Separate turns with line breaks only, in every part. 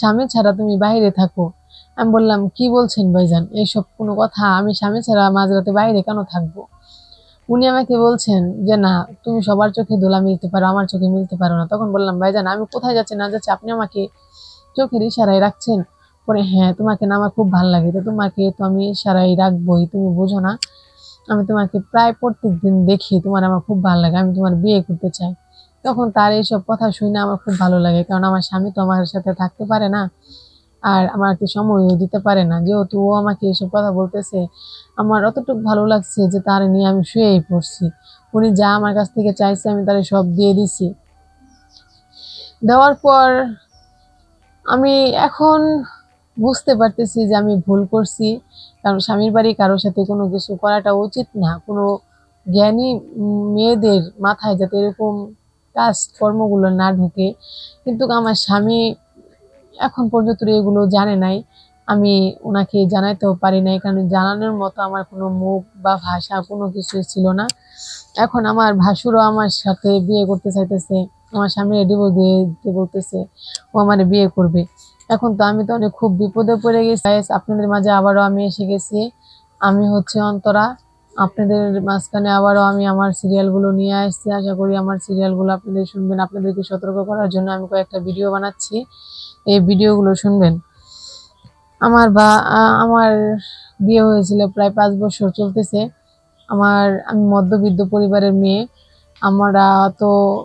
স্বামী ছাড়া তুমি বাইরে থাকো। আমি বললাম, কি বলছেন ভাইজান? এইসব কোনো কথা? আমি স্বামী ছাড়া মাঝরাতে বাইরে কেন থাকব? উনি আমাকে বলছেন যে, না, তুমি সবার চোখে দোলা মিলতে পারো, আমার চোখে মিলতে পারো না। তখন বললাম, ভাইজান, আমি কোথায় যাচ্ছি না যাচ্ছি? আপনি আমাকে চোখের ইশারায় রাখছেন? পরে হ্যাঁ তোমাকে না, আমার খুব ভালো লাগে। তো তোমাকে তো আমি ইশারায় রাখবোই, তুমি বোঝো না। আমি তোমাকে প্রায় প্রত্যেক দিন দেখি, তোমার আমার খুব ভালো লাগে, আমি তোমার বিয়ে করতে চাই। তখন তার এইসব কথা শুনে আমার খুব ভালো লাগে। কারণ আমার স্বামী তো আমার সাথে থাকতে পারে না আর আমাকে সময়ও দিতে পারে না। যেহেতু ও আমাকে এসব কথা বলতেছে, আমার অতটুকু ভালো লাগছে যে তার নিয়ে আমি শুয়েই পড়ছি। উনি যা আমার কাছ থেকে চাইছে আমি তারে সব দিয়ে দিছি। দেওয়ার পর আমি এখন বুঝতে পারতেছি যে আমি ভুল করছি। কারণ স্বামীর বাড়ি কারোর সাথে কোনো কিছু করাটা উচিত না। কোনো জ্ঞানী মেয়েদের মাথায় যাতে এরকম কাজ কর্মগুলো না ঢুকে। কিন্তু আমার স্বামী এখন পর্যন্ত এগুলো জানে নাই। আমি ওনাকে জানাইতেও পারি নাই, কারণ জানানোর মতো আমার কোনো মুখ বা ভাষা কোনো কিছুই ছিল না। এখন আমার ভাসুরও আমার সাথে বিয়ে করতে চাইতেছে, আমার স্বামী ডিভোর্স দিয়ে দিতে বলতেছে, ও আমার বিয়ে করবে। এখন তো আমি তো অনেক খুব বিপদে পড়ে গেছি। আপনাদের মাঝে আবারও আমি এসে গেছি। আমি হচ্ছে অন্তরা। আপনাদের মাঝখানে আবারও আমি আমার সিরিয়ালগুলো নিয়ে আসছি। আশা করি আমার সিরিয়ালগুলো আপনাদের শুনবেন, আপনাদেরকে সতর্ক করার জন্য আমি কয়েকটা ভিডিও বানাচ্ছি। এই ভিডিওগুলো শুনবেন। আমার বা আমার বিয়ে হয়েছিল প্রায় পাঁচ বছর চলতেছে। আমার, আমি মধ্যবিত্ত পরিবারের মেয়ে। আমরা তো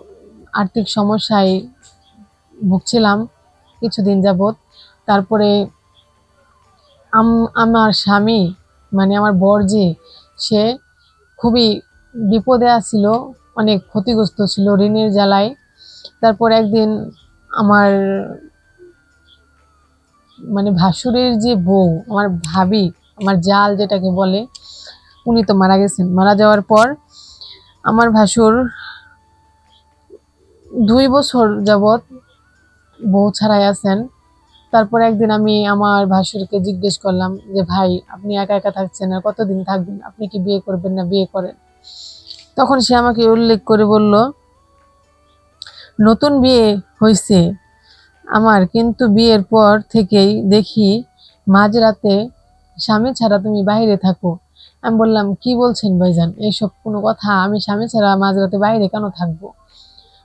আর্থিক সমস্যায় ভুগছিলাম কিছুদিন যাবৎ। তারপরে আম- আমার স্বামী মানে আমার বর যে সে খুবই বিপদে আছিল অনেক ক্ষতিগ্রস্ত ছিল ঋণের জ্বালায়। তারপর একদিন আমার মানে ভাসুরের যে বউ, আমার ভাবি, আমার জাল যেটাকে বলে, উনি তো মারা গেছেন। মারা যাওয়ার পর আমার ভাসুর দুই বছর যাবৎ বউ ছাড়াই আছেন। তারপর একদিন আমি আমার ভাসুরকে জিজ্ঞেস করলাম যে, ভাই, আপনি একা একা থাকছেন আর কতদিন থাকবেন? আপনি কি বিয়ে করবেন না বিয়ে করেন? তখন সে আমাকে উল্লেখ করে বলল, নতুন বিয়ে হয়েছে আমার, কিন্তু বিয়ের পর থেকেই দেখি মাঝরাতে স্বামী ছাড়া তুমি বাইরে থাকো। আমি বললাম, কি বলছেন ভাইজান? এইসব কোনো কথা? আমি স্বামী ছাড়া মাঝরাতে বাইরে কেন থাকব?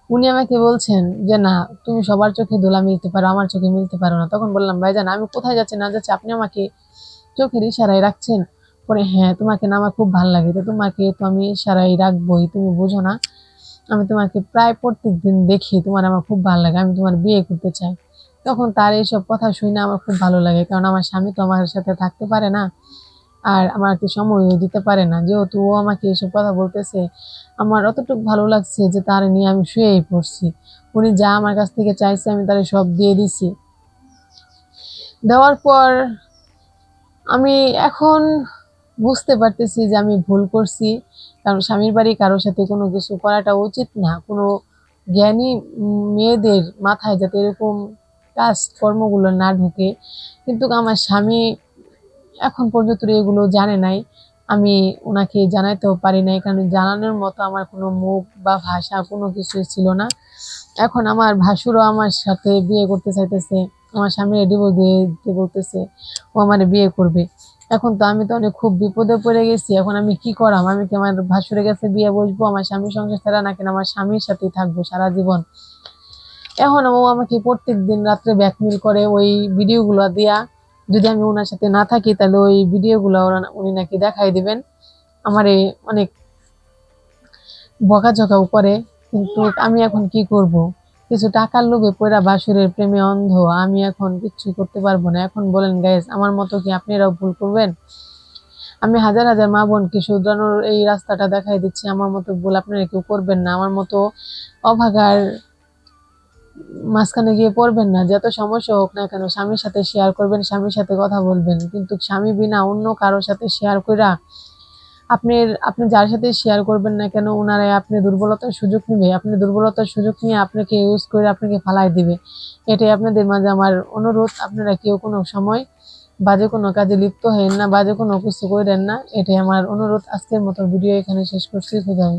উনি আমাকে বলছেন যে, না, তুমি সবার চোখে দোলা মিলতে পারো, আমার চোখে মিলতে পারো না। তখন বললাম, ভাইজান, আমি কোথায় যাচ্ছি, না যাচ্ছি? আপনি আমাকে চোখের ইশারায় রাখছেন? পরে হ্যাঁ তোমাকে না, আমার খুব ভালো লাগে। তো তোমাকে তো আমি ইশারায় রাখবোই, তুমি বোঝো না। আমি তোমাকে প্রায় প্রত্যেক দিন দেখি, তোমার আমার খুব ভালো লাগে, আমি তোমার বিয়ে করতে চাই। তখন তার এইসব কথা শুনে আমার খুব ভালো লাগে, কারণ আমার স্বামী তো আমার সাথে থাকতে পারে না। আর আমাকে সময়ও দিতে পারে না। যেহেতু ও আমাকে এসব কথা বলতেছে, আমার অতটুকু ভালো লাগছে যে তার নিয়ে আমি শুয়েই পড়ছি। উনি যা আমার কাছ থেকে চাইছে আমি তারে সব দিয়ে দিছি। দেওয়ার পর আমি এখন বুঝতে পারতেছি যে আমি ভুল করছি, কারণ স্বামীর বাড়ি কারোর সাথে কোনো কিছু করাটা উচিত না। কোনো জ্ঞানী মেয়েদের মাথায় যাতে এরকম কাজ কর্মগুলো না ঢুকে। কিন্তু আমার স্বামী এখন পর্যন্ত এগুলো জানে নাই। আমি ওনাকে জানাইতেও পারি নাই, কারণ জানানোর মতো আমার কোনো মুখ বা ভাষা কোনো কিছুই ছিল না। এখন আমার ভাসুরও আমার সাথে বিয়ে করতে চাইতেছে, আমার স্বামী ডিভোর্স দিয়ে বলতেছে, ও আমার বিয়ে করবে। এখন তো আমি তো অনেক খুব বিপদে পড়ে গেছি, এখন আমি কি করাম? আমি কি আমার ভাসুরের কাছে বিয়ে বসবো, আমার স্বামীর সংসার ছাড়া, নাকি আমার স্বামীর সাথেই থাকব সারা জীবন? এখন ও আমাকে প্রত্যেক দিন রাত্রে ব্যাকমিল করে ওই ভিডিওগুলো দিয়া যদি আমি ওনার সাথে না থাকি, তাহলে ওই ভিডিওগুলো ওরা উনি নাকি দেখাই দিবেন। আমারে অনেক বকাঝকাও করে কিন্তু আমি এখন কি করব? কিছু টাকার লোভে পয়রা বাসুরের প্রেমে অন্ধ, আমি এখন কিচ্ছু করতে পারব না। এখন বলেন গাইজ আমার মতো কি আপনারাও ভুল করবেন? আমি হাজার হাজার মা বোনকে শুধরানোর এই রাস্তাটা দেখাই দিচ্ছি। আমার মতো ভুল আপনারা কেউ করবেন না। আমার মতো অভাগার মাঝখানে গিয়ে পড়বেন না, যত সমস্যা হোক না কেন, স্বামীর সাথে শেয়ার করবেন, স্বামীর সাথে কথা বলবেন। কিন্তু স্বামী বিনা অন্য কারোর সাথে শেয়ার কইরা আপনার, আপনি যার সাথে শেয়ার করবেন না কেন ওনারাই আপনি দুর্বলতার সুযোগ নিবে। আপনি দুর্বলতার সুযোগ নিয়ে আপনাকে ইউজ করে আপনাকে ফালাই দিবে। এটাই আপনাদের মাঝে আমার অনুরোধ। আপনারা কেউ কোনো সময় বাজে কোনো কাজে লিপ্ত হেন না, বাজে কোনো কিছু করেন না। এটাই আমার অনুরোধ। আজকের মতো ভিডিও এখানে শেষ করছি। হাফেজ।